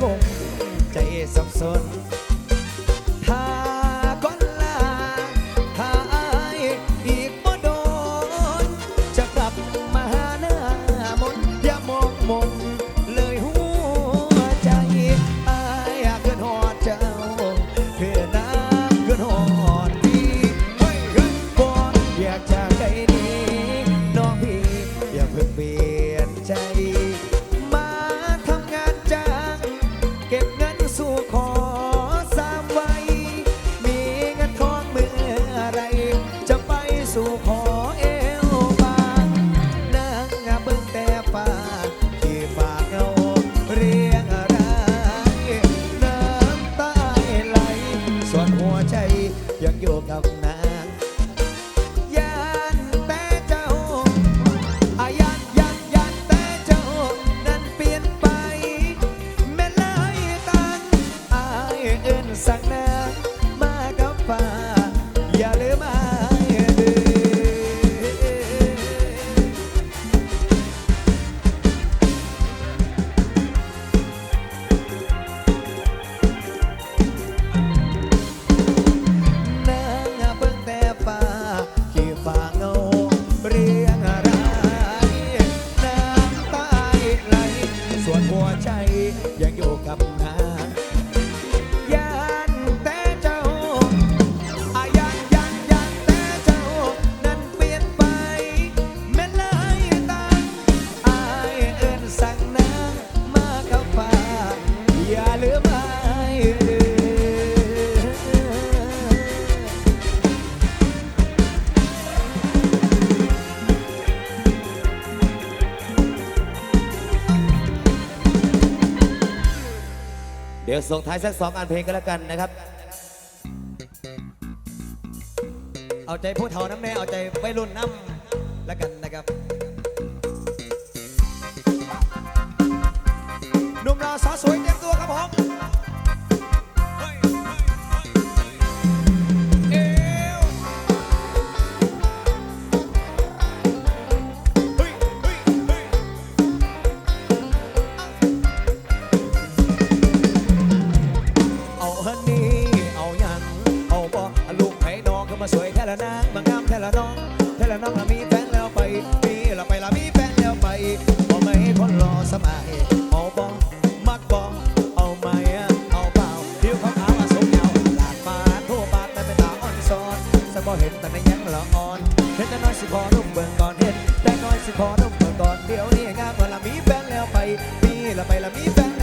คงใจสับสน ส่งท้ายสักสองอันเพลงก็แล้วกันนะครับ เอาใจผู้เฒ่าน้ำแม่เอาใจวัยรุ่นน้ำแล้วกันนะครับนุ่มรอสาวสวยเต็มตัวครับผม งอนเฮ็ดแต่น้อยสิพอดงเบิ่งก่อนเฮ็ดแต่น้อยสิพอดงเบิ่งก่อนเดี๋ยวนี้งามเวลามีแฟนแล้วไปมีละไปละมีแฟน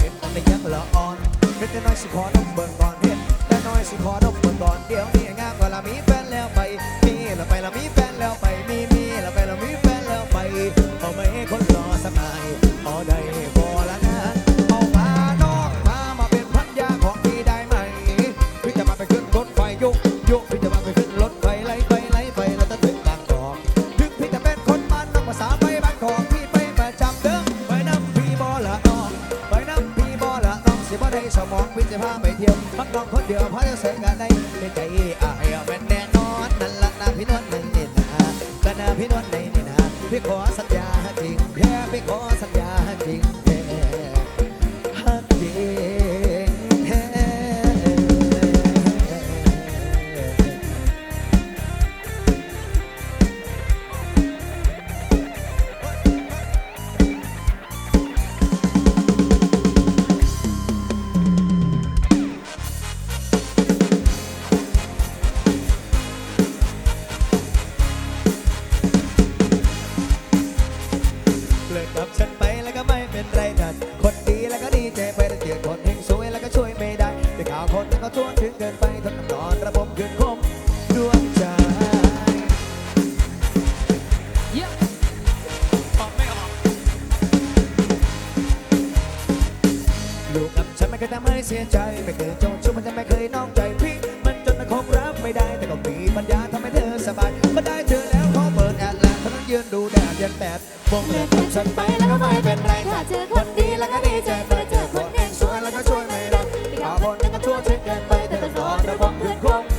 เห็นมันได้ยังละอ่อนเด็กน้อยสิขอต้องเบิ่งก่อนเด็นแต่น้อยสิขอต้องเบิ่งก่อนเดี๋ยวนี้งามกว่าละมีแฟนแล้วไป มีละไปละมีแฟนแล้วไป มีมีละไปละมีแฟนแล้วไปเอาไม่คนรอสักนายเอได้บ่ แสงก็ได้ใจ ฉันไม่เคยทำให้เสียใจ ไม่เคยจงชู้มันจะไม่เคยนอกใจพี่ มันจนมันคงรับไม่ได้ แต่ก็มีปัญญาทำให้เธอสบายมาได้เธอแล้วขอเปิดแอดแลนด์ทั้งยืนดูแดดยันแดดมองเลือดของฉันไปแล้วก็ไม่เป็นไรถ้าเจอคนดีแล้วก็ดีใจแต่เจอคนแย่ช่วยแล้วก็ช่วยไม่ได้ขาวบนนั่ก็ช่วเช็คกันไปแต่ต้องรอระวังเพื่อนคง